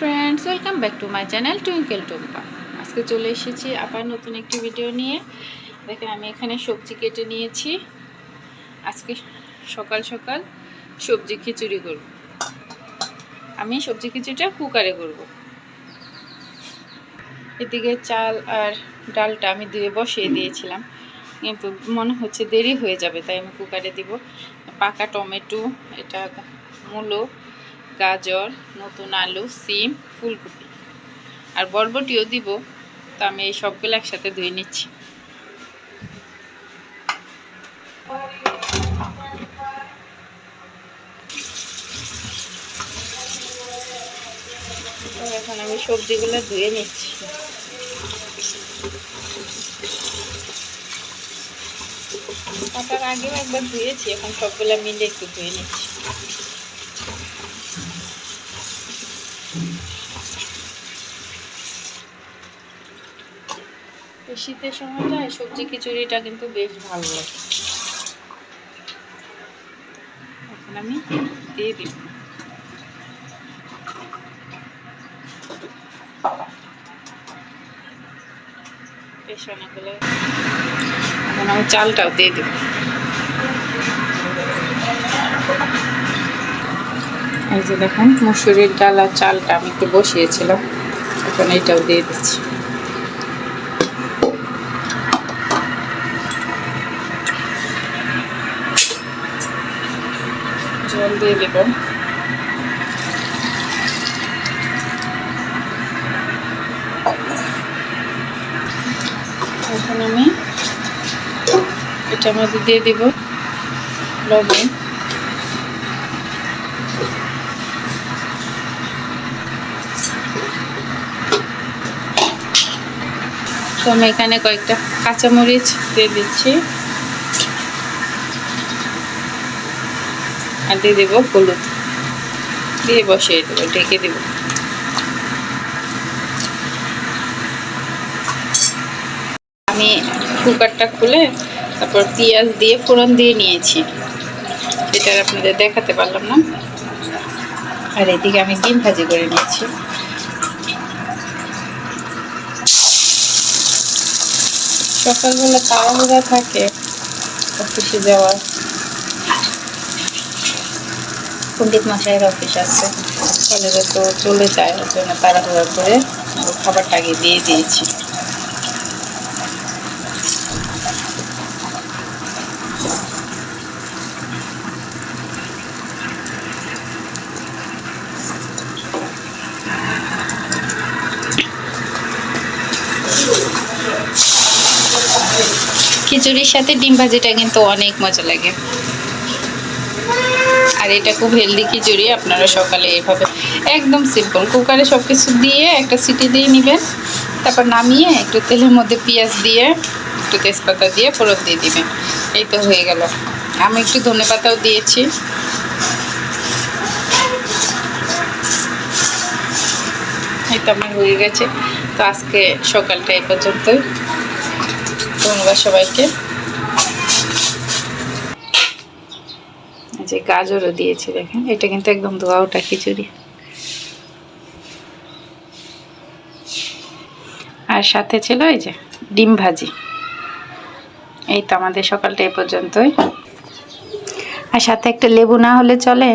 Friends welcome back to my channel Twinkle Tumpa আজকে চলে এসেছি আবার নতুন একটি ভিডিও নিয়ে। দেখেন, আমি এখানে সবজি কেটে নিয়েছি। আজকে সকাল সকাল সবজি খিচুড়ি করব। আমি সবজি খিচুড়িটা কুকারে করব। এদিকে চাল আর ডালটা আমি দিয়ে বসিয়ে দিয়েছিলাম। কিন্তু মনে হচ্ছে দেরি হয়ে যাবে, তাই আমি কুকারে দিব। পাকা টমেটো, এটা মূলো গাজর, নতুন আলু, সিম, ফুলকপি। আর বরবটিও দিব, তো আমি এই সবগুলো একসাথে ধুয়ে নিচ্ছি। এখন আমি সবজিগুলো ধুয়ে নিচ্ছি। কাটার আগেও একবার ধুয়েছি, এখন সবগুলো মিলে একটু ধুয়ে নিচ্ছি। শীতের সময়টায় সবজি খিচুড়িটা কিন্তু বেশ ভালো লাগে। এখন আমি দিয়ে দিব বেশ অনেকগুলো। এখন আমি চালটাও দিয়ে দিব এই যে দেখুন, মুসুরির ডাল আর চালটা আমি একটু বসিয়েছিলাম। এখন এইটাও দিয়ে দিচ্ছি। জল দিয়ে দেব। এখন আমি এটার মধ্যে দিয়ে দিব লবণ। তো আমি এখানে কয়েকটা কাঁচামরিচ দিয়ে দিচ্ছি। আর দিয়ে দেবো হলুদ। দিয়ে বসিয়ে দেবো, ঢেকে দেব। আমি কুকারটা খুলে তারপর পেঁয়াজ দিয়ে ফোড়ন দিয়ে নিয়েছি। এটা আপনাদের দেখাতে পারলাম না। আর এদিকে আমি ডিম ভাজি করে নিয়েছি। সকালবেলা তাড়াহুড়া থাকে অফিসে যাওয়ার। পণ্ডিত মাসাইয়ের অফিস আছে। কলেজে তো চলে যায়, ওই জন্য তাড়াহুড়া করে। খাবারটা আগে দিয়ে দিয়েছি। খিচুড়ির সাথে ডিম ভাজিটা কিন্তু অনেক মজা লাগে। আর এটা খুব হেলদি খিচুড়ি, আপনারা সকালে এভাবে একদম সিম্পল কুকারে সব কিছু দিয়ে একটা সিটি দিয়ে নেবেন, তারপর নামিয়ে একটু তেলের মধ্যে পেঁয়াজ দিয়ে, একটু তেজপাতা দিয়ে ফোড়ন দিয়ে দিবেন। এই তো হয়ে গেল। আমি একটু ধনে পাতাও দিয়েছি। এই তো আমার হয়ে গেছে। তো আজকে সকালটা এই পর্যন্তই। ধন্যবাদ সবাইকে। যে গাজরও দিয়েছি দেখেন, এটা কিন্তু একদম ধোয়া ওটা খিচুড়ি। আর সাথে ছিল এই যে ডিম ভাজি। এই তো আমাদের সকালটা এ পর্যন্তই। আর সাথে একটা লেবু না হলে চলে?